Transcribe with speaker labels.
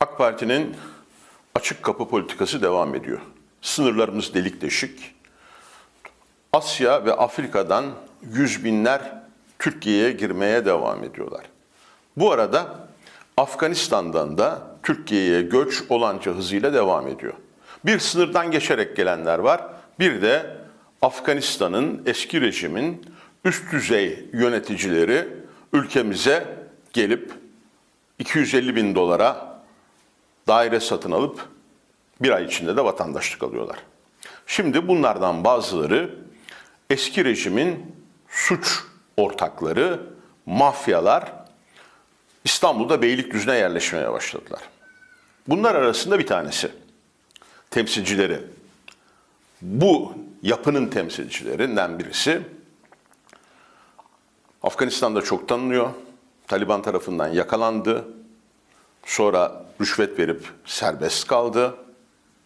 Speaker 1: AK Parti'nin açık kapı politikası devam ediyor. Sınırlarımız delik deşik. Asya ve Afrika'dan yüz binler Türkiye'ye girmeye devam ediyorlar. Bu arada Afganistan'dan da Türkiye'ye göç olanca hızıyla devam ediyor. Bir sınırdan geçerek gelenler var. Bir de Afganistan'ın eski rejimin üst düzey yöneticileri ülkemize gelip 250 bin dolara daire satın alıp bir ay içinde de vatandaşlık alıyorlar. Şimdi bunlardan bazıları eski rejimin suç ortakları, mafyalar İstanbul'da Beylikdüzü'ne yerleşmeye başladılar. Bunlar arasında bir tanesi temsilcileri. Bu yapının temsilcilerinden birisi Afganistan'da çok tanınıyor. Taliban tarafından yakalandı. Sonra rüşvet verip serbest kaldı.